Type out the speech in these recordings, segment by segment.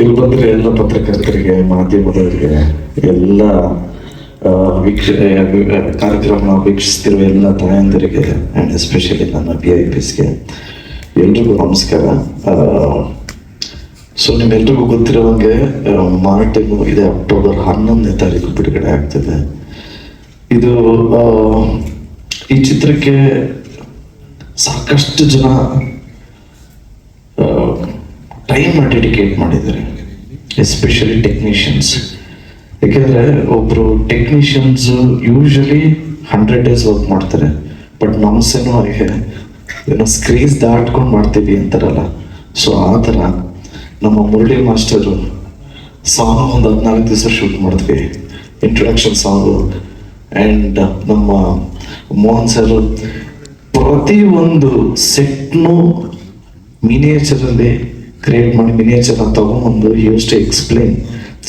ಇಲ್ಲಿ ಬಂದ್ರೆ ಎಲ್ಲ ಪತ್ರಕರ್ತರಿಗೆ, ಮಾಧ್ಯಮದವರಿಗೆ ಎಲ್ಲ ವೀಕ್ಷ ಕಾರ್ಯಕ್ರಮ ವೀಕ್ಷಿಸ್ತಿರುವ ಎಲ್ಲ ತಾಯಂದಿರಿಗೆ ಆ್ಯಂಡ್ ಎಸ್ಪೆಷಲಿ ನನ್ನ ಬಿ ಐ ಪಿಸ್ಗೆ ಎಲ್ರಿಗೂ ನಮಸ್ಕಾರ. ಸೊ ನಿಮ್ಮೆಲ್ರಿಗೂ ಗೊತ್ತಿರುವಂಗೆ ಮಾರ್ಟಿನ್ ಇದೆ ಅಕ್ಟೋಬರ್ ಹನ್ನೊಂದನೇ ತಾರೀಕು ಬಿಡುಗಡೆ ಆಗ್ತದೆ. ಇದು ಈ ಚಿತ್ರಕ್ಕೆ ಸಾಕಷ್ಟು ಜನ ಟೈಮ್ ಡೆಡಿಕೇಟ್ ಮಾಡಿದ್ದಾರೆ ಎಸ್ಪೆಷಲಿ ಟೆಕ್ನಿಷಿಯನ್ಸ್ ಯಾಕೆಂದರೆ ಒಬ್ಬರು technicians usually hundred days work ಮಾಡ್ತಾರೆ ಬಟ್ ನಮ್ಮ ಅವರಿಗೆ ಏನೋ ಸ್ಕ್ರೀನ್ಸ್ ದಾಟ್ಕೊಂಡು ಮಾಡ್ತೀವಿ ಅಂತಾರಲ್ಲ. ಸೊ ಆ ಥರ ನಮ್ಮ ಮುರಳಿ ಮಾಸ್ಟರು ಸಾಂಗ್ ಒಂದು ಹದಿನಾಲ್ಕು ದಿವಸ ಶೂಟ್ ಮಾಡಿದ್ವಿ ಇಂಟ್ರೊಡಕ್ಷನ್ ಸಾಂಗು. ಆ್ಯಂಡ್ ನಮ್ಮ ಮೋಹನ್ ಸರ್ ಪ್ರತಿ ಒಂದು ಸೆಟ್ನು ಮಿನಿಯೇಚರಲ್ಲಿ ಕ್ರಿಯೇಟ್ ಮಾಡಿ ಮಿನಿಯೇಚರ್ನ ತಗೊಂಬಂದು ಯೂಸ್ ಟು ಎಕ್ಸ್ಪ್ಲೇನ್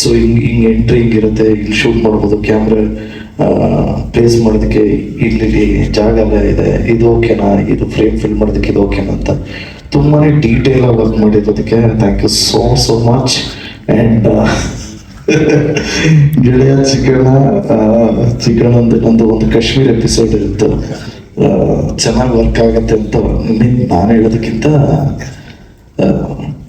ಸೊ ಹಿಂಗೆ ಹಿಂಗೆ ಎಂಟ್ರಿ ಹಿಂಗಿರುತ್ತೆ ಇಲ್ಲಿ ಶೂಟ್ ಮಾಡ್ಬೋದು ಕ್ಯಾಮ್ರಾ ಪ್ಲೇಸ್ ಮಾಡೋದಕ್ಕೆ ಇಲ್ಲಿ ಜಾಗ ಎಲ್ಲ ಇದೆ, ಇದು ಓಕೆನಾ, ಇದು ಫ್ರೇಮ್ ಫಿಲ್ ಮಾಡೋದಕ್ಕೆ ಇದು ಓಕೆನಾ ಅಂತ. ತುಂಬಾ ಡೀಟೇಲ್ ಆಗಿ work ಮಾಡಿರೋದಕ್ಕೆ thank you so so much and ಗೆಳೆಯ ಚಿಕ್ಕಣ್ಣ ಚಿಕ್ಕಣ್ಣ ಅಂದ್ರೆ ಒಂದು ಒಂದು ಕಾಶ್ಮೀರ್ ಎಪಿಸೋಡ್ ಇರುತ್ತೆ. ಚೆನ್ನಾಗಿ ವರ್ಕ್ ಆಗುತ್ತೆ ಅಂತ ನಾನು ಹೇಳೋದಕ್ಕಿಂತ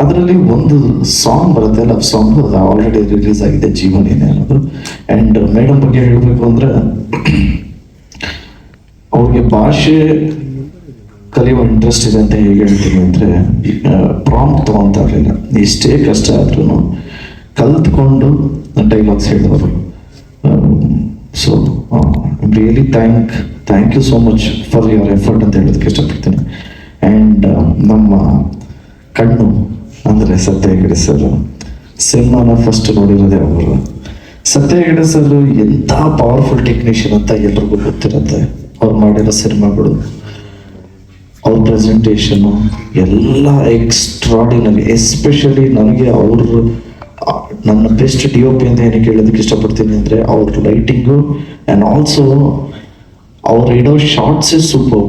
ಅದರಲ್ಲಿ ಒಂದು ಸಾಂಗ್ ಬರುತ್ತೆ ಲವ್ ಸಾಂಗ್ ಅದು ಆಲ್ರೆಡಿ ರಿಲೀಸ್ ಆಗಿದೆ ಜೀವನೇನೆ ಅನ್ನೋದು. ಆ್ಯಂಡ್ ಮೇಡಮ್ ಬಗ್ಗೆ ಹೇಳಬೇಕು ಅಂದರೆ, ಅವ್ರಿಗೆ ಭಾಷೆ ಕಲಿಯುವ ಇಂಟ್ರೆಸ್ಟ್ ಇದೆ ಅಂತ ಹೇಗೆ ಹೇಳ್ತೀನಿ ಅಂದರೆ ಪ್ರಾಂಪ್ಟ್ ತೊಗೊತಾ ಇರಲಿಲ್ಲ ಎಷ್ಟೇ ಕಷ್ಟ ಆದ್ರೂ ಕಲ್ತ್ಕೊಂಡು ಡೈಲಾಗ್ಸ್ ಹೇಳಿದವರು. So really thank thank you so much for your effort ಅಂತ ಹೇಳೋದಕ್ಕೆ ಇಷ್ಟಪಡ್ತೀನಿ. ಆ್ಯಂಡ್ ನಮ್ಮ ಕಣ್ಣು ಅಂದರೆ ಸತ್ಯ ಸರ್ ಸಿನಿಮಾನ ಫಸ್ಟ್ ನೋಡಿರೋದೆ ಅವರು. ಸತ್ಯ ಸರ್ ಎಂಥ ಪವರ್ಫುಲ್ ಟೆಕ್ನಿಷಿಯನ್ ಅಂತ ಎಲ್ರಿಗೂ ಗೊತ್ತಿರುತ್ತೆ. ಅವ್ರು ಮಾಡಿರೋ ಸಿನಿಮಾಗಳು. ಅವ್ರ ಪ್ರೆಸೆಂಟೇಷನು ಎಲ್ಲ ಎಕ್ಸ್ಟ್ರಾಡಿನರಿ ಎಸ್ಪೆಷಲಿ ನನಗೆ ಅವರು ನನ್ನ ಬೆಸ್ಟ್ ಡಿ ಒ ಪಿ ಅಂತ ಏನಕ್ಕೆ ಹೇಳೋದಕ್ಕೆ ಇಷ್ಟಪಡ್ತೀನಿ ಅಂದರೆ ಅವ್ರ ಲೈಟಿಂಗು ಆ್ಯಂಡ್ ಆಲ್ಸೋ ಅವ್ರು ಇಡೋ ಶಾರ್ಟ್ಸೇ ಸೂಪರ್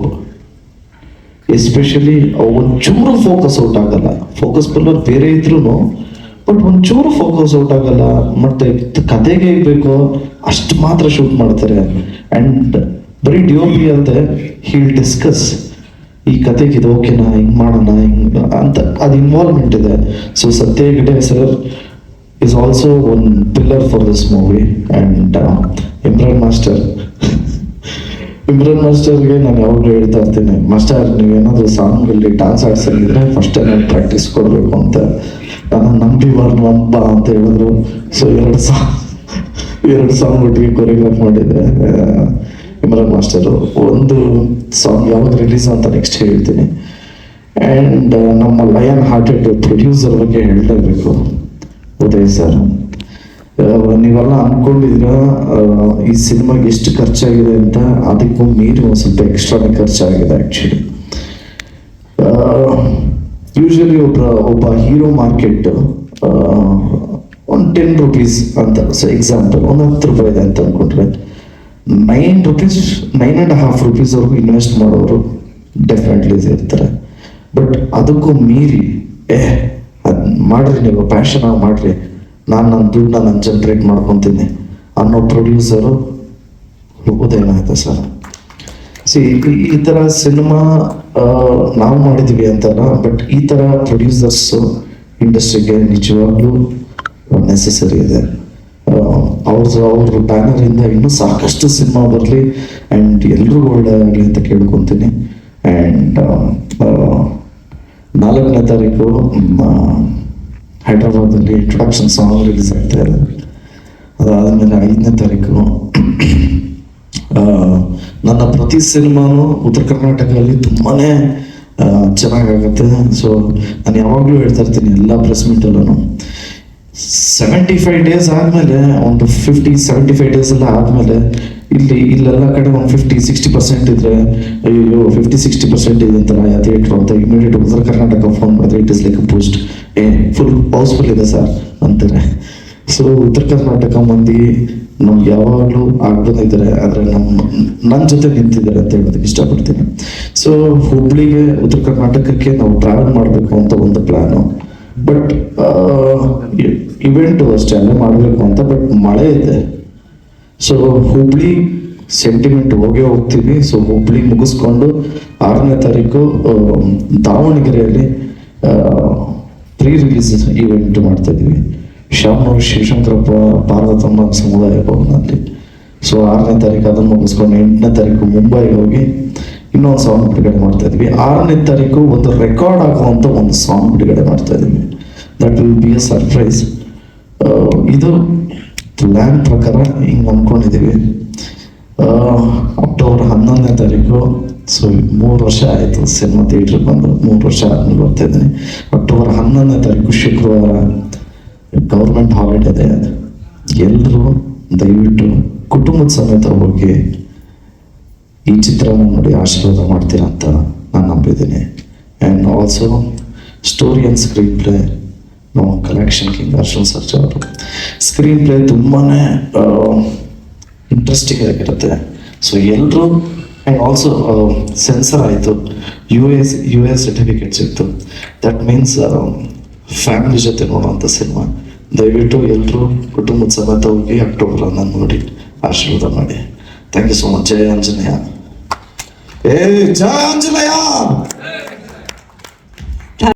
ಎಸ್ಪೆಷಲಿ ಒಂಚೂರು ಫೋಕಸ್ ಔಟ್ ಆಗಲ್ಲ. ಫೋಕಸ್ ಪಲ್ಲರ್ ಬೇರೆ ಇದ್ರೂ ಬಟ್ ಒಂಚೂರು ಫೋಕಸ್ ಔಟ್ ಆಗಲ್ಲ. ಮತ್ತೆ ಕತೆಗೆ ಬೇಕೋ ಅಷ್ಟು ಮಾತ್ರ ಶೂಟ್ ಮಾಡ್ತಾರೆ. ಆ್ಯಂಡ್ ಬರೀ ಡಿ ಒ ಪಿ ಅಂತೆ ಹೀಲ್ ಡಿಸ್ಕಸ್ ಈ ಕತೆಗೆ ಇದು ಓಕೆನಾ ಹಿಂಗೆ ಮಾಡೋಣ, ಹಿಂಗೆ ಅಂತ ಅದು ಇನ್ವಾಲ್ವ್ಮೆಂಟ್ ಇದೆ. So Satya ಗಿಡೆ sir is also one pillar for this movie and Imran master Imran ಮಾಸ್ಟರ್ಗೆ ನಾನು ಯಾವಾಗಲೂ ಹೇಳ್ತಾ ಇರ್ತೀನಿ ಮಾಸ್ಟರ್ ಸಾಂಗ್ ಅಲ್ಲಿ ಡಾನ್ಸ್ ಆಡ್ಸಂಗಿದ್ರೆ ಫಸ್ಟ್ ನಾನು ಪ್ರಾಕ್ಟೀಸ್ ಕೊಡಬೇಕು ಅಂತ. ನಾನು ನಂಬಿ ಬರ್ನು ಹಬ್ಬ ಅಂತ ಹೇಳಿದ್ರು. ಸೊ ಎರಡು ಸಾಂಗ್ ಎರಡು ಸಾಂಗ್ ಒಟ್ಟಿಗೆ ಕೊರಿಯೋಗ್ರಾಫ್ ಮಾಡಿದೆ. ಇಮ್ರಾನ್ ಮಾಸ್ಟರು ಒಂದು ಸಾಂಗ್ ಯಾವಾಗ ರಿಲೀಸ್ ಅಂತ ನೆಕ್ಸ್ಟ್ ಹೇಳ್ತೀನಿ. ಆ್ಯಂಡ್ ನಮ್ಮ ಲಯನ್ ಹಾರ್ಟೆಡ್ ಪ್ರೊಡ್ಯೂಸರ್ ಬಗ್ಗೆ ಹೇಳಲೇಬೇಕು ಉದಯ್ ಸರ್ ನೀವೆಲ್ಲ ಅನ್ಕೊಂಡಿದ್ರ ಈ ಸಿನಿಮಾಗೆ ಎಷ್ಟು ಖರ್ಚಾಗಿದೆ ಅಂತ? ಅದಕ್ಕೂ ಮೀರಿ ಒಂದು ಸ್ವಲ್ಪ ಎಕ್ಸ್ಟ್ರಾನೇ ಖರ್ಚಾಗಿದೆ ಆ್ಯಕ್ಚುಲಿ ಯೂಶಲಿ ಒಬ್ಬ ಒಬ್ಬ ಹೀರೋ ಮಾರ್ಕೆಟ್ ಒಂದು ಟೆನ್ ರುಪೀಸ್ ಅಂತ ಸೊ ಎಕ್ಸಾಂಪಲ್ ಒಂದು ಹತ್ತು ರೂಪಾಯಿ ಇದೆ ಅಂತ ಅಂದ್ಕೊಂಡ್ರೆ nine rupees nine and half ರುಪೀಸ್ವರೆಗೂ invest ಮಾಡೋರು ಡೆಫಿನೆಟ್ಲಿ ಇರ್ತಾರೆ. ಬಟ್ ಅದಕ್ಕೂ ಮೀರಿ, ಏ, ಅದು ಮಾಡ್ರಿ ನೀವು ಪ್ಯಾಷನ್ ಆಗಿ ಮಾಡ್ರಿ. ನಾನು ನನ್ನ ದುಡ್ಡನ್ನ ನಾನು ಜನ್ರೇಟ್ ಮಾಡ್ಕೊತೀನಿ ಅನ್ನೋ ಪ್ರೊಡ್ಯೂಸರು ಉದಯನಾಯ್ತು ಸರ್? ಸಿ ಈ ಥರ ಸಿನಿಮಾ ನಾವು ಮಾಡಿದ್ವಿ ಅಂತಲ್ಲ ಬಟ್ ಈ ಥರ ಪ್ರೊಡ್ಯೂಸರ್ಸ್ ಇಂಡಸ್ಟ್ರಿಗೆ ನಿಜವಾಗ್ಲೂ ನೆಸೆಸರಿ ಇದೆ. ಅವ್ರ ಅವ್ರ ಬ್ಯಾನರಿಂದ ಇನ್ನೂ ಸಾಕಷ್ಟು ಸಿನಿಮಾ ಬರಲಿ ಆ್ಯಂಡ್ ಎಲ್ರಿಗೂ ಒಳ್ಳೆಯದಾಗಲಿ ಅಂತ ಕೇಳ್ಕೊತೀನಿ. ಆ್ಯಂಡ್ ನಾಲ್ಕನೇ ತಾರೀಕು ಹೈದ್ರಾಬಾದಲ್ಲಿ ಇಂಟ್ರೊಡಕ್ಷನ್ ಸಾಂಗ್ ರಿಲೀಸ್ ಆಗ್ತಾ ಇದೆ. ಅದಾದಮೇಲೆ ಐದನೇ ತಾರೀಕು. ನನ್ನ ಪ್ರತಿ ಸಿನಿಮಾನು ಉತ್ತರ ಕರ್ನಾಟಕದಲ್ಲಿ ತುಂಬಾ ಚೆನ್ನಾಗಾಗುತ್ತೆ. ಸೊ ನಾನು ಯಾವಾಗಲೂ ಹೇಳ್ತಾ ಇರ್ತೀನಿ ಎಲ್ಲ ಪ್ರೆಸ್ ಮೀಟಲ್ಲೂ ಸೆವೆಂಟಿ ಫೈವ್ ಡೇಸ್ ಆದಮೇಲೆ, ಒಂದು ಫಿಫ್ಟಿ ಸೆವೆಂಟಿ ಫೈವ್ ಡೇಸ್ ಎಲ್ಲ ಆದಮೇಲೆ, ಇಲ್ಲಿ, ಇಲ್ಲೆಲ್ಲ ಕಡೆ ಒಂದು ಫಿಫ್ಟಿ ಸಿಕ್ಸ್ಟಿ ಪರ್ಸೆಂಟ್ ಇದ್ರೆ ಅಯ್ಯೋ ಫಿಫ್ಟಿ ಸಿಕ್ಸ್ಟಿ ಪರ್ಸೆಂಟ್ ಇದೆ ಅಂತಾರೆ ಥಿಯೇಟ್ರ್ ಅಂತ ಇಮಿಡಿಯೇಟ್ ಉತ್ತರ ಕರ್ನಾಟಕ ಫೋನ್ ಮಾಡಿದ್ರೆ it is like boost a full housefull ಇದೆ ಸರ್ ಅಂತಾರೆ. ಸೊ ಉತ್ತರ ಕರ್ನಾಟಕ ಮಂದಿ ನಮ್ಗೆ ಯಾವಾಗಲೂ ಆಗ್ಬಂದಿದ್ದಾರೆ ಬಂದಿದ್ದಾರೆ ನಮ್ಮ ನನ್ನ ಜೊತೆ ನಿಂತಿದ್ದಾರೆ ಅಂತ ಹೇಳೋದಕ್ಕೆ ಇಷ್ಟಪಡ್ತೀನಿ. ಸೊ ಹುಬ್ಳಿಗೆ, ಉತ್ತರ ಕರ್ನಾಟಕಕ್ಕೆ ನಾವು ಟ್ರಾವೆಲ್ ಮಾಡಬೇಕು ಅಂತ ಒಂದು ಪ್ಲ್ಯಾನು ಬಟ್ ಇವೆಂಟು ಅಷ್ಟೇ, ಅಲ್ಲೇ ಮಾಡಬೇಕು ಅಂತ ಬಟ್ ಮಳೆ ಇದೆ. ಸೊ ಹುಬ್ಳಿ ಸೆಂಟಿಮೆಂಟ್ ಹೋಗೇ ಹೋಗ್ತೀವಿ ಸೊ ಹುಬ್ಳಿ ಮುಗಿಸ್ಕೊಂಡು ಆರನೇ ತಾರೀಕು ದಾವಣಗೆರೆಯಲ್ಲಿ ಪ್ರೀ ರಿಲೀಸ್ ಈವೆಂಟ್ ಮಾಡ್ತಾ ಇದ್ದೀವಿ. ಶಾಮನೂರು ಶಿವಶಂಕರಪ್ಪ ಪಾರ್ವತಮ್ಮ ಸಮುದಾಯ ಭವನದಲ್ಲಿ. ಸೊ ಆರನೇ ತಾರೀಕು ಅದನ್ನು ಮುಗಿಸ್ಕೊಂಡು ಎಂಟನೇ ತಾರೀಕು ಮುಂಬೈಗೆ ಹೋಗಿ ಇನ್ನೊಂದು ಸಾಂಗ್ ಬಿಡುಗಡೆ ಮಾಡ್ತಾ ಇದ್ವಿ ಆರನೇ ತಾರೀಕು ಒಂದು ರೆಕಾರ್ಡ್ ಆಗುವಂತ ಒಂದು ಸಾಂಗ್ ಬಿಡುಗಡೆ ಮಾಡ್ತಾ ಇದೀವಿ that will be a surprise ಇದು ಪ್ಲ್ಯಾನ್ ಪ್ರಕಾರ ಹಿಂಗೆ ಅಂದ್ಕೊಂಡಿದ್ದೀವಿ ಅಕ್ಟೋಬರ್ ಹನ್ನೊಂದನೇ ತಾರೀಕು ಸೊ ಮೂರು ವರ್ಷ ಆಯಿತು ಸಿನಿಮಾ ಥಿಯೇಟ್ರಿಗೆ ಬಂದು. ಮೂರು ವರ್ಷ ಆದ್ಮೇಲೆ ಬರ್ತಾ ಇದ್ದೀನಿ. ಅಕ್ಟೋಬರ್ ಹನ್ನೊಂದನೇ ತಾರೀಕು ಶುಕ್ರವಾರ ಗೌರ್ಮೆಂಟ್ ಹಾಲಿಡೇ ಇದೆ. ಎಲ್ಲರೂ ದಯವಿಟ್ಟು ಕುಟುಂಬದ ಸಮೇತ ಹೋಗಿ ಈ ಚಿತ್ರವನ್ನು ನೋಡಿ ಆಶೀರ್ವಾದ ಮಾಡ್ತೀರಾ ಅಂತ ನಾನು ನಂಬಿದ್ದೀನಿ. And also story and screen play ನಮ್ಮ ಕಲೆಕ್ಷನ್ ಕಿಂಗ್ ಅರ್ಶನ್ ಸರ್ಜಾ ಅವರು. ಸ್ಕ್ರೀನ್ ಪ್ಲೇ ತುಂಬಾ ಇಂಟ್ರೆಸ್ಟಿಂಗ್ ಆಗಿರುತ್ತೆ. ಸೊ ಎಲ್ಲರೂ ಆ್ಯಂಡ್ ಆಲ್ಸೋ ಸೆನ್ಸರ್ ಆಯಿತು. U S U S certificates ಇತ್ತು. ದಟ್ ಮೀನ್ಸ್ ಫ್ಯಾಮಿಲಿ ಜೊತೆ ನೋಡುವಂಥ ಸಿನಿಮಾ ದಯವಿಟ್ಟು ಎಲ್ಲರೂ ಕುಟುಂಬದ ಸಮೇತ ಹೋಗಿ ಅಕ್ಟೋಬರ್ ಅನ್ನ ನೋಡಿ, ಆಶೀರ್ವಾದ ಮಾಡಿ. ಥ್ಯಾಂಕ್ ಯು ಸೋ ಮಚ್ ಜಯ ಆಂಜನೇಯ. ಏ, ಜಯ ಆಂಜನೇಯ!